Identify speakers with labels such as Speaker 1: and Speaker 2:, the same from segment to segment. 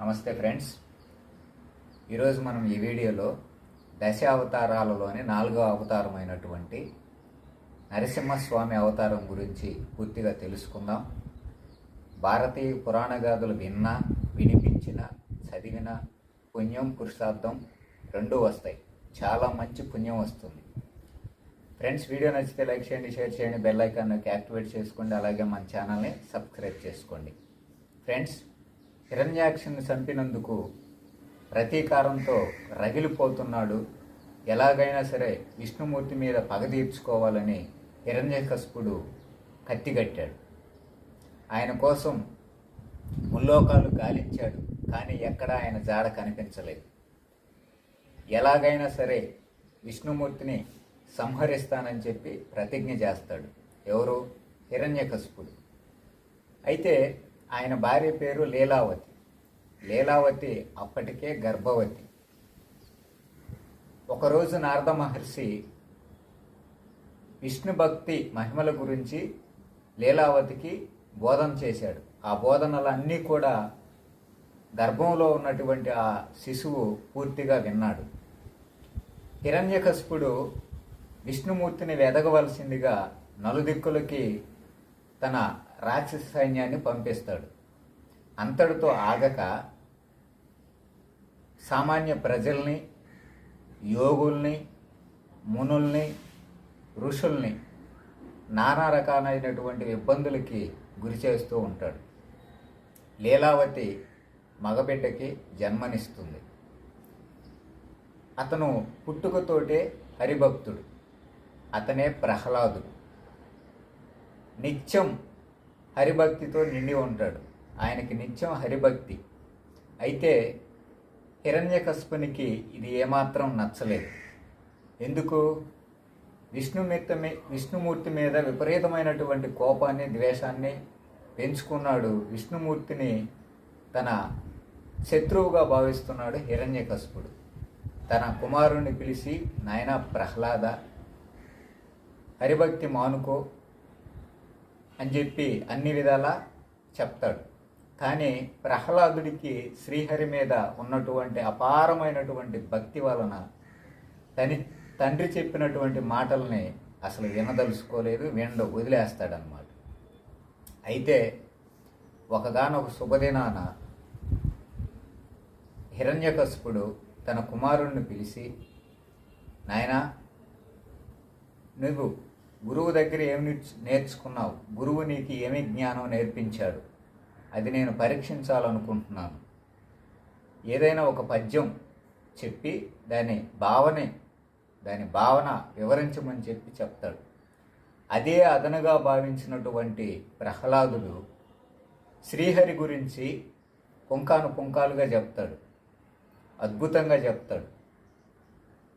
Speaker 1: నమస్తే ఫ్రెండ్స్. ఈరోజు మనం ఈ వీడియోలో దశ అవతారాలలోని నాలుగో అవతారమైనటువంటి నరసింహస్వామి అవతారం గురించి పూర్తిగా తెలుసుకుందాం. భారతీయ పురాణ గాథలు విన్నా వినిపించిన చదివిన పుణ్యం పురుషార్థం రెండూ వస్తాయి. చాలా మంచి పుణ్యం వస్తుంది. ఫ్రెండ్స్ వీడియో నచ్చితే లైక్ చేయండి షేర్ చేయండి బెల్ ఐకాన్ యాక్టివేట్ చేసుకోండి అలాగే మన ఛానల్ని సబ్స్క్రైబ్ చేసుకోండి. ఫ్రెండ్స్ హిరణ్యాక్షిని చంపినందుకు ప్రతీకారంతో రగిలిపోతున్నాడు. ఎలాగైనా సరే విష్ణుమూర్తి మీద పగ తీర్చుకోవాలని హిరణ్యకస్పుడు కత్తిగట్టాడు. ఆయన కోసం ముల్లోకాలు గాలించాడు కానీ ఎక్కడ ఆయన జాడ కనిపించలేదు. ఎలాగైనా సరే విష్ణుమూర్తిని సంహరిస్తానని చెప్పి ప్రతిజ్ఞ చేస్తాడు. ఎవరు? హిరణ్యకస్పుడు అయితే ఆయన భార్య పేరు లీలావతి. లీలావతి అప్పటికే గర్భవతి. ఒకరోజు నారద మహర్షి విష్ణు భక్తి మహిమల గురించి లీలావతికి బోధన చేశాడు. ఆ బోధనలన్నీ కూడా గర్భంలో ఉన్నటువంటి ఆ శిశువు పూర్తిగా విన్నాడు. హిరణ్యకశిపుడు విష్ణుమూర్తిని వెదగవలసిందిగా నలుదిక్కులకి తన రాక్షస సైన్యాన్ని పంపిస్తాడు. అంతటితో ఆగక సామాన్య ప్రజల్ని యోగుల్ని మునుల్ని ఋషుల్ని నానా రకాలైనటువంటి ఇబ్బందులకి గురి చేస్తూ ఉంటాడు. లీలావతి మగబిడ్డకి జన్మనిస్తుంది. అతను పుట్టుకతోటే హరిభక్తుడు. అతనే ప్రహ్లాదుడు. నిత్యం హరిభక్తితో నిండి ఉంటాడు. ఆయనకి నిత్యం హరిభక్తి. అయితే హిరణ్యకశిపునికి ఇది ఏమాత్రం నచ్చలేదు. ఎందుకు? విష్ణుమూర్తి మీ విష్ణుమూర్తి మీద విపరీతమైనటువంటి కోపాన్ని ద్వేషాన్ని పెంచుకున్నాడు విష్ణుమూర్తిని తన శత్రువుగా భావిస్తున్నాడు హిరణ్యకశిపుడు. తన కుమారుణ్ణి పిలిచి నాయన ప్రహ్లాద హరిభక్తి మానుకో అని చెప్పి అన్ని విధాలా చెప్తాడు. కానీ ప్రహ్లాదుడికి శ్రీహరి మీద ఉన్నటువంటి అపారమైనటువంటి భక్తి వలన తని తండ్రి చెప్పినటువంటి మాటల్ని అసలు వినదలుచుకోలేదు వినడు వదిలేస్తాడనమాట అయితే ఒకగానొక శుభదినాన హిరణ్యకశిపుడు తన కుమారుణ్ణి పిలిచి నాయనా నువ్వు గురువు దగ్గర ఏమి నేర్చుకున్నావు? గురువు నీకు ఏమి జ్ఞానం నేర్పించాడు? అది నేను పరీక్షించాలనుకుంటున్నాను. ఏదైనా ఒక పద్యం చెప్పి దాని భావనే దాని భావన వివరించమని చెప్పి చెప్తాడు. అదే అదనగా భావించినటువంటి ప్రహ్లాదుడు శ్రీహరి గురించి పుంకాను పుంకాలుగా చెప్తాడు. అద్భుతంగా చెప్తాడు.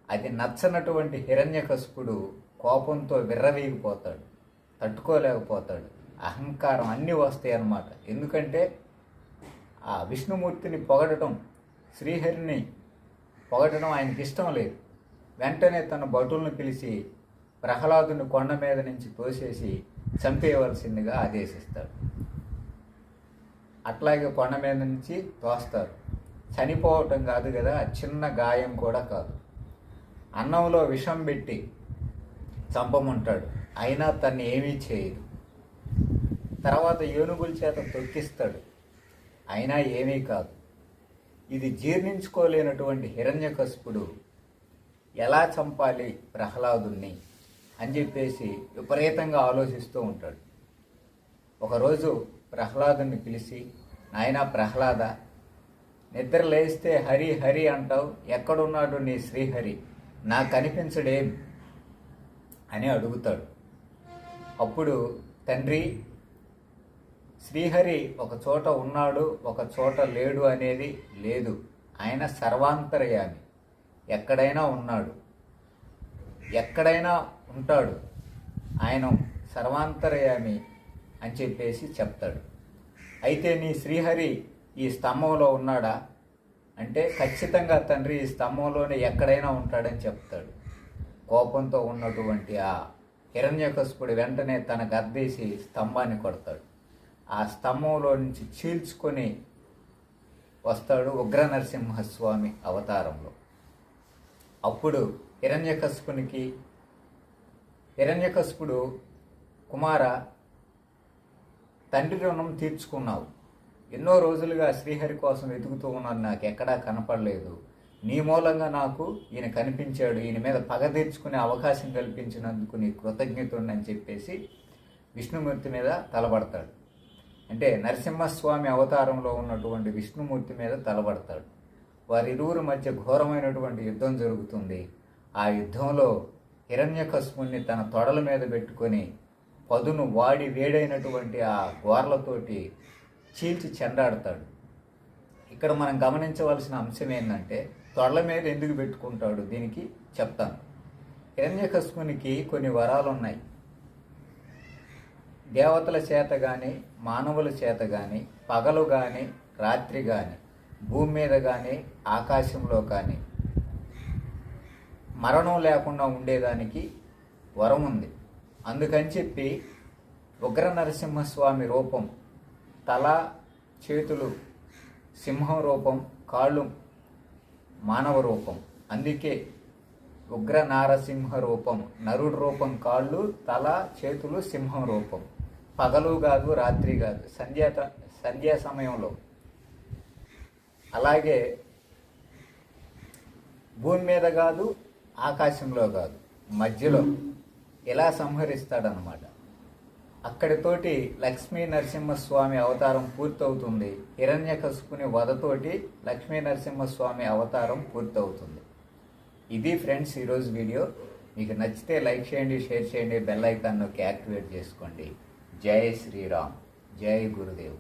Speaker 1: అది నచ్చనటువంటి హిరణ్యకశిపుడు కోపంతో విర్రవీగిపోతాడు తట్టుకోలేకపోతాడు. అహంకారం అన్నీ వస్తాయి అన్నమాట. ఎందుకంటే ఆ విష్ణుమూర్తిని పొగడటం శ్రీహరిని పొగడటం ఆయనకి ఇష్టం లేదు. వెంటనే తన భటులను పిలిచి ప్రహ్లాదుని కొండ మీద నుంచి తోసేసి చంపేయవలసిందిగా ఆదేశిస్తాడు. అట్లాగే కొండ మీద నుంచి తోస్తారు. చనిపోవటం కాదు కదా చిన్న గాయం కూడా కాదు. అన్నంలో విషం పెట్టి చంపమంటాడు. అయినా తన్ని ఏమీ చేయదు తర్వాత ఏనుగుల చేత తొక్కిస్తాడు. అయినా ఏమీ కాదు. ఇది జీర్ణించుకోలేనటువంటి హిరణ్యకశిపుడు ఎలా చంపాలి ప్రహ్లాదుని అని చెప్పేసి విపరీతంగా ఆలోచిస్తూ ఉంటాడు. ఒకరోజు ప్రహ్లాదుని పిలిచి నాయనా ప్రహ్లాద నిద్ర లేస్తే హరి హరి అంటావు. ఎక్కడున్నాడు నీ శ్రీహరి? నా కనిపించడేం అని అడుగుతాడు. అప్పుడు తండ్రి శ్రీహరి ఒక చోట ఉన్నాడు ఒక చోట లేడు అనేది లేదు. ఆయన సర్వాంతర్యామి. ఎక్కడైనా ఉన్నాడు. ఎక్కడైనా ఉంటాడు. ఆయన సర్వాంతర్యామి అని చెప్పేసి చెప్తాడు. అయితే నీ శ్రీహరి ఈ స్తంభంలో ఉన్నాడా? అంటే ఖచ్చితంగా తండ్రి ఈ స్తంభంలోనే ఎక్కడైనా ఉంటాడని చెప్తాడు. కోపంతో ఉన్నటువంటి ఆ హిరణ్యకశిపుడు వెంటనే తన గద్దేసి స్తంభాన్ని కొడతాడు. ఆ స్తంభంలో నుంచి చీల్చుకొని వస్తాడు ఉగ్ర నరసింహస్వామి అవతారంలో. అప్పుడు హిరణ్యకశిపునికి హిరణ్యకశిపుడు కుమార తండ్రి రుణం తీర్చుకున్నావు. ఎన్నో రోజులుగా శ్రీహరి కోసం వెతుకుతూ ఉన్నాను. నాకు ఎక్కడా కనపడలేదు. నీ మూలంగా నాకు ఈయన కనిపించాడు ఈయన మీద పగ తీర్చుకునే అవకాశం కల్పించినందుకు నీ కృతజ్ఞతుడిని చెప్పేసి విష్ణుమూర్తి మీద తలబడతాడు అంటే నరసింహస్వామి అవతారంలో ఉన్నటువంటి విష్ణుమూర్తి మీద తలబడతాడు వారిరువురి మధ్య ఘోరమైనటువంటి యుద్ధం జరుగుతుంది. ఆ యుద్ధంలో హిరణ్యకశిపుణ్ణి తన తొడల మీద పెట్టుకొని పదును వాడి వేడైనటువంటి ఆ గోర్లతోటి చీల్చి చెండాడతాడు. ఇక్కడ మనం గమనించవలసిన అంశం ఏంటంటే తొడల మీద ఎందుకు పెట్టుకుంటాడు? దీనికి చెప్తాను. హిరణ్యకశిపునికి కొన్ని వరాలు ఉన్నాయి దేవతల చేత కానీ మానవుల చేత కానీ పగలు కానీ రాత్రి కానీ భూమి మీద కానీ ఆకాశంలో కానీ మరణం లేకుండా ఉండేదానికి వరం ఉంది. అందుకని చెప్పి ఉగ్ర నరసింహస్వామి రూపం తల చేతులు సింహం రూపం కాళ్ళు మానవ రూపం అందుకే ఉగ్ర నారసింహ రూపం నరుడు రూపం కాళ్ళు తల చేతులు సింహం రూపం పగలు కాదు రాత్రి కాదు సంధ్యా సంధ్యా సమయంలో. అలాగే భూమి మీద కాదు ఆకాశంలో కాదు మధ్యలో. ఇలా సంహరిస్తాడనమాట అక్కడితోటి లక్ష్మీ నరసింహస్వామి అవతారం పూర్తవుతుంది. హిరణ్య హిరణ్యకశిపుని వధతోటి లక్ష్మీ నరసింహస్వామి అవతారం పూర్తవుతుంది. ఇది ఫ్రెండ్స్ ఈరోజు వీడియో. మీకు నచ్చితే లైక్ చేయండి షేర్ చేయండి బెల్ ఐకాన్ నొక్కి యాక్టివేట్ చేసుకోండి. జై శ్రీరామ్. జై గురుదేవ్.